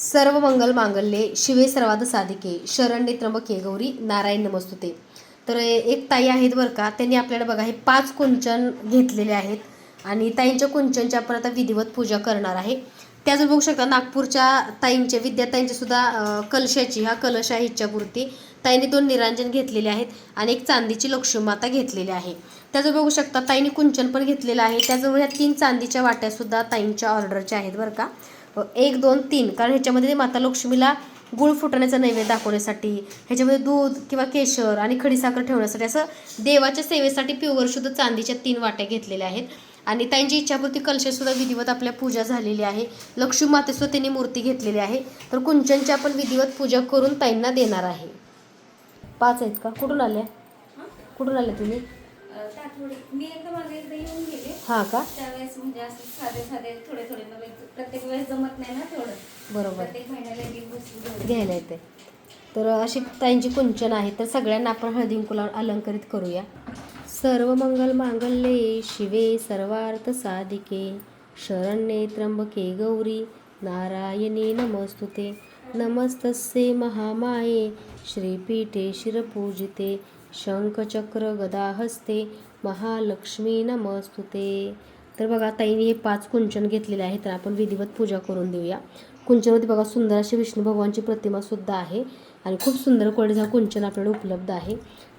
सर्व मंगल मांगल्ये शिवे सर्वाद साधिके शरण्ये त्र्यंबके गौरी नारायण नमस्तुते. तर एक ताई आहेत बरं का त्यांनी आपल्याला बघा हे पाच कुंचन घेतलेले आहेत आणि ताईंच्या कुंचनची आपण आता विधिवत पूजा करणार आहे. त्याच बघू शकता नागपूरच्या ताईंचे विद्याताईंचे सुद्धा कलशाची हा कलश आहे इच्छापूर्ती ताईंनी दोन निरांजन घेतलेले आहेत आणि एक चांदीची लक्ष्मीमाता घेतलेली आहे. त्याचं बघू शकता ताईंनी कुंचन पण घेतलेलं आहे. त्याचबरोबर ह्या तीन चांदीच्या वाट्यासुद्धा ताईंच्या ऑर्डरच्या आहेत बरं का. एक दोन तीन. कारण ह्याच्यामध्ये ते माता लक्ष्मीला गुळ फुटण्याचा नैवेद्य दाखवण्यासाठी ह्याच्यामध्ये दूध किंवा केशर आणि खडीसाखर ठेवण्यासाठी असं देवाच्या सेवेसाठी प्युअर शुद्ध चांदीच्या तीन वाट्या घेतलेल्या आहेत. आणि त्यांची इच्छापूर्ती कलशेसुद्धा विधिवत आपल्या पूजा झालेली आहे. लक्ष्मी मातेसुद्धा त्यांनी मूर्ती घेतलेली आहे. तर कुंचनची आपण विधिवत पूजा करून ताईंना देणार आहे. पाच आहेत का? कुठून आल्या? कुठून आल्या तुम्ही? त्या थोडी मी एकदा मागे एकदा येऊन गेले. हां का? त्यावेळेस म्हणजे असं साधे साधे थोडे थोडे प्रत्येक वेळेस जमत नाही ना तेवढं. बरोबर. प्रत्येक महिन्याला एक एक वस्तू घेऊन घ्यायला येते. तर अशी ताईंची कुंचन आहे. तर सगळ्यांना आपण हळदी कुंकू लावून अलंकरित करूया. सर्व मंगल मांगल्ये शिवे सर्वार्थ साधिके. शरण्ये त्र्यंबके गौरी. नारायणी नमस्तुते. नमस्तस्ये महामाये श्रीपीठे शिरपूजिते शंखचक्र गदाहस्ते महालक्ष्मी नमस्तुते. तर बघा ताईने हे पाच कुंचन घेतलेले आहेत तर आपण विधिवत पूजा करून देऊया. कुंचनमध्ये बघा सुंदर अशी विष्णू भगवानची प्रतिमा सुद्धा आहे. आणि खूप सुंदर कोळीचा कुंचन आपल्याला उपलब्ध आहे.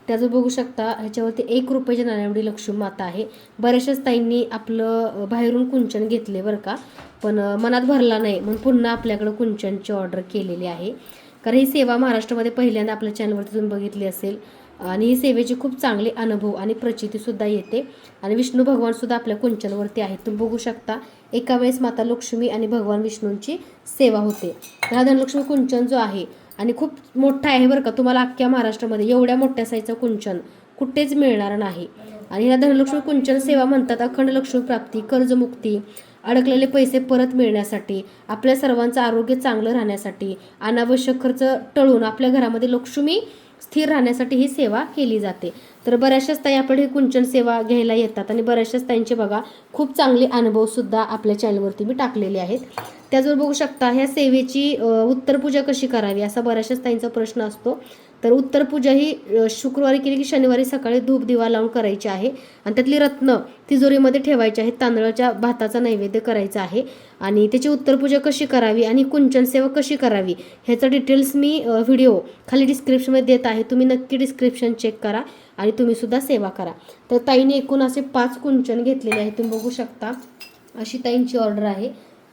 त्याचं बघू शकता ह्याच्यावरती एक रुपयाच्या नाण्यावडी लक्ष्मी माता आहे. बऱ्याचशाच ताईंनी आपलं बाहेरून कुंचन घेतले बरं का. पण मनात भरला नाही. म्हणून पुन्हा आपल्याकडं कुंचनची ऑर्डर केलेली आहे. कारण ही सेवा महाराष्ट्रामध्ये पहिल्यांदा आपल्या चॅनलवरती तुम्ही बघितली असेल. आणि ही सेवेची खूप चांगले अनुभव आणि प्रचितीसुद्धा येते. आणि विष्णू भगवानसुद्धा आपल्या कुंचनवरती आहेत. तुम्ही बघू शकता एका वेळेस माता लक्ष्मी आणि भगवान विष्णूंची सेवा होते. राधनलक्ष्मी हा धनलक्ष्मी कुंचन जो आहे आणि खूप मोठा आहे बरं का. तुम्हाला अख्ख्या महाराष्ट्रामध्ये एवढ्या मोठ्या साईजचं कुंचन कुठेच मिळणार नाही. आणि ह्या धनलक्ष्मी कुंचन सेवा म्हणतात अखंड लक्ष्मी प्राप्ती कर्जमुक्ती अडकलेले पैसे परत मिळण्यासाठी आपल्या सर्वांचं आरोग्य चांगलं राहण्यासाठी अनावश्यक खर्च टळून आपल्या घरामध्ये लक्ष्मी स्थिर राहण्यासाठी ही सेवा केली जाते. तर बऱ्याचशाच ताई आपण ही कुंचन सेवा घ्यायला येतात आणि बऱ्याचशाच ताईंचे बघा खूप चांगले अनुभवसुद्धा आपल्या चॅनलवरती मी टाकलेले आहेत. त्याचबरोबर बघू शकता ह्या सेवेची उत्तर उत्तरपूजा कशी करावी असा बऱ्याचशाच ताईंचा प्रश्न असतो. तर उत्तरपूजा ही शुक्रवारी केली की शनिवारी सकाळी धूप दिवा लावून करायची आहे. आणि त्यातली रत्न तिजोरीमध्ये ठेवायची आहेत तांदळाच्या भाताचा नैवेद्य करायचा आहे. आणि त्याची उत्तरपूजा कशी करावी आणि कुंचन सेवा कशी करावी ह्याचा डिटेल्स मी व्हिडिओ खाली डिस्क्रिप्शनमध्ये देत आहे. तुम्ही नक्की डिस्क्रिप्शन चेक करा आणि तुम्ही सुद्धा सेवा करा. तर ताईने एकूण असे पाच कुंचन घेतलेले आहे तुम्ही बघू शकता. अशी ताईंची ऑर्डर आहे.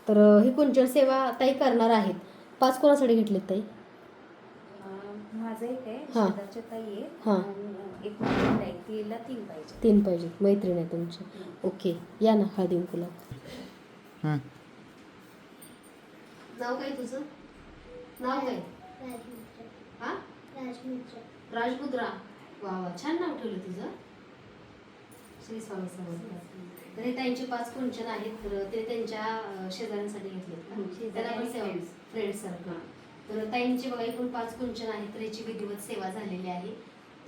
तर ही कुंचन सेवा ताई करणार आहेत. पाच कोणासाठी घेतलेत ताई? माझं एक आहे हां. शेजारच्या ताई आहे. हां. आणि एक मैत्रीण आहे तिला तीन पाहिजे. तीन पाहिजेत मैत्रीण आहे तुमची. ओके. या ना हळदी हं. नाव काय तुझं? नाव काय? हा? वा वा. छान नाव ठेवलं तुझं. श्री स्वामी समर्थ. तर हे त्यांचे पाच कुंचन आहेत ते त्यांच्या शेजाऱ्यांसाठी घेतलेत हं, त्याला आणि सेवा. फ्रेंड्स सारखं. तर ताईंचे बघा एकूण पाच कुंचन आहेत तर याची विधिवत सेवा झालेली आहे.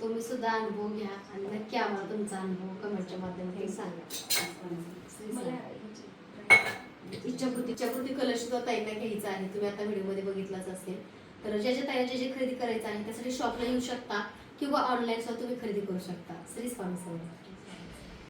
तुम्ही सुद्धा अनुभव घ्या आणि नक्की आम्हाला तुमचा अनुभव कमेंटच्या माध्यमातून सांगा. इच्छापूर्ती इच्छापूर्ती कलश सुद्धा ताईंना घ्यायचा आहे. तुम्ही आता व्हिडिओमध्ये बघितलाच असेल. तर ज्याच्या ताईला जे जे खरेदी करायचं आहे त्यासाठी शॉपला येऊ शकता किंवा ऑनलाईन सुद्धा तुम्ही खरेदी करू शकता. श्री स्वामी समर्थ.